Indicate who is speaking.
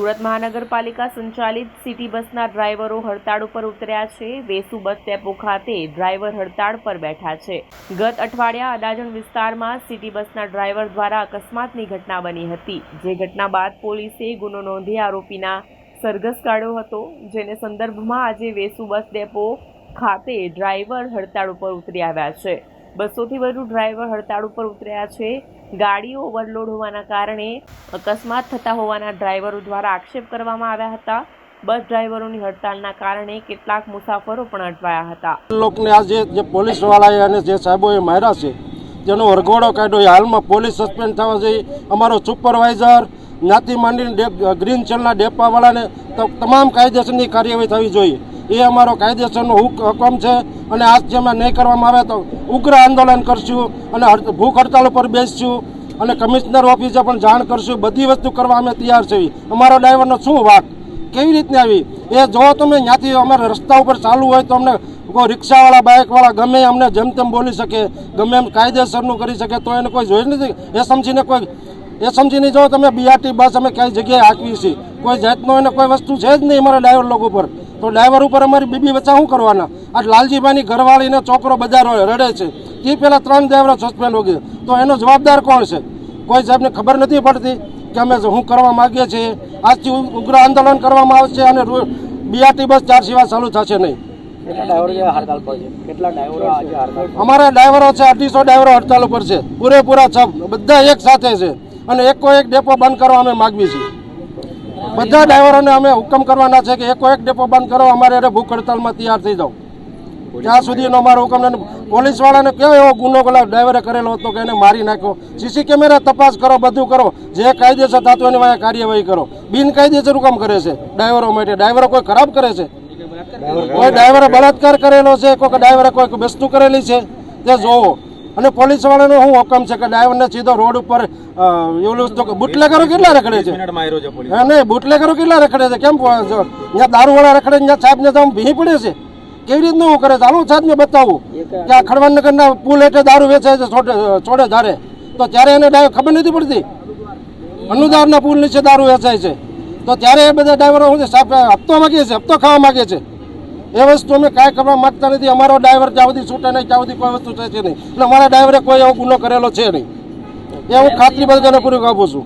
Speaker 1: સુરત મહાનગરપાલિકા સંચાલિત સિટી બસના ડ્રાઈવરો હડતાળ ઉપર ઉતર્યા છે. વેસુ બસ ડેપો ખાતે ડ્રાઈવર હડતાળ પર બેઠા છે. ગત અઠવાડિયા અડાજણ વિસ્તારમાં સિટી બસના ડ્રાઈવર દ્વારા અકસ્માતની ઘટના બની હતી. જે ઘટના બાદ પોલીસે ગુનો નોંધી આરોપીના સરઘસ કાઢ્યો હતો. જેને સંદર્ભમાં આજે વેસુ બસ ડેપો ખાતે ડ્રાઈવર હડતાળ ઉપર ઉતરી આવ્યા છે. બસોથી વધુ ડ્રાઈવર હડતાળ ઉપર ઉતર્યા છે. ગાડીઓ ઓવરલોડ હોવાના કારણે અકસ્માત થતા હોવાના ડ્રાઈવરો દ્વારા આક્ષેપ કરવામાં આવ્યા હતા. બસ ડ્રાઈવરોની હડતાળના કારણે કેટલાક મુસાફરો પણ અટવાયા હતા.
Speaker 2: લોકોને આ જે પોલીસવાળાએ અને જે સાહેબોએ માર્યા છે, જેનો વરઘોડો કાઢ્યો હાલમાં પોલીસ સસ્પેન્ડ થવા જોઈએ અમારો સુપરવાઇઝર, જ્ઞાતિ માંડીને ગ્રીન ચલના ડેપાવાળાને તમામ કાયદેસરની કાર્યવાહી થવી જોઈએ. એ અમારો કાયદેસરનો હુક- હુકમ છે અને આજ જેમાં નહીં કરવામાં આવે તો ઉગ્ર આંદોલન કરશું અને ભૂખ હડતાલ ઉપર બેસશું અને કમિશનર ઓફિસે પણ જાણ કરશું. બધી વસ્તુ કરવા અમે તૈયાર છીએ. અમારો ડ્રાઈવરનો શું વાક? કેવી રીતની આવી? એ જો તમે ત્યાંથી અમારે રસ્તા ઉપર ચાલુ હોય તો અમને કોઈ રિક્ષાવાળા, બાઇકવાળા ગમે અમને જેમ તેમ બોલી શકે. ગમે એમ કાયદેસરનું કરી શકે. તો એને કોઈ જોઈ નથી. એ સમજીને કોઈ એ સમજીને જો તમે બીઆરટી બસ અમે કઈ જગ્યાએ હાંકવી છીએ કોઈ જાતનો એને કોઈ વસ્તુ છે જ નહીં અમારા ડ્રાઈવર લોકો ઉપર તો ડ્રાઈવર ઉપર અમારી બીબી વચ્ચે શું કરવાના? આ લાલજીભાઈની ઘરવાળીને છોકરો બજાર રડે છે. તે પહેલાં ત્રણ ડ્રાઈવરો સસ્પેન્ડ હો ગયા તો એનો જવાબદાર કોણ છે? કોઈ સાહેબને ખબર નથી પડતી કે અમે શું કરવા માગીએ છીએ? આજથી ઉગ્ર આંદોલન કરવામાં આવશે અને બીઆરટી બસ ચાર સિવાય ચાલુ થશે નહીં. અમારા ડ્રાઈવરો છે અઢીસો ડ્રાઈવરો હડતાલ ઉપર છે. પૂરેપૂરા છ બધા એક સાથે છે. અને એકો એક ડેપો બંધ કરવા અમે માગવી છીએ. બધા ડ્રાઈવરોને અમે હુકમ કરવાના છે કે એકો એક ડેપો બંધ કરો અમારે અરે ભૂખ હડતાલમાં તૈયાર થઈ જાઓ. ત્યાં સુધીનો અમારો હુકમ. પોલીસવાળાને કેવો એવો ગુનો પેલા ડ્રાઈવરે કરેલો હતો કે એને મારી નાખ્યો? સીસી કેમેરા તપાસ કરો બધું કરો. જે કાયદેસર થતું એની વાંહે કાર્યવાહી કરો. બિનકાયદેસર હુકમ કરે છે ડ્રાઈવરો માટે. ડ્રાઈવરો કોઈ ખરાબ કરે છે? કોઈ ડ્રાઈવરે બળાત્કાર કરેલો છે? કોઈ ડ્રાઈવરે કોઈ વસ્તુ કરેલી છે? તે જોવો. અને પોલીસ વાળાનો શું હુકમ છે કે ડ્રાઈવરને સીધો રોડ ઉપર એવું વસ્તુ બુટલેગરો કેટલા રખડે છે? હા નહીં બુટલેગરો કેટલા રખડે છે? કેમ ત્યાં દારૂવાળા રખડે છે, ત્યાં સાહેબને તો આમ ભી પડે છે? કેવી રીતનું હું કરે છે? હાલો સાહેબને બતાવું. કે આ ખડવાનગરના પુલ હેઠળ દારૂ વેચાય છે છોડે ધારે. તો ત્યારે એને ડ્રાઈવર ખબર નથી પડતી? અનુદારના પુલ નીચે દારૂ વેચાય છે. તો ત્યારે એ બધા ડ્રાઈવરો શું છે? હપ્તો માગે છે હપ્તો ખાવા માગે છે. એ વસ્તુ અમે કાંઈ કરવા માગતા નથી. અમારો ડ્રાઈવર જ્યાં સુધી છૂટે નહીં, ત્યાં સુધી કોઈ વસ્તુ થશે નહીં. અને અમારા ડ્રાઈવરે કોઈ એવો ગુનો કરેલો છે નહીં. એ હું ખાતરી બધાને પૂરી આપું છું.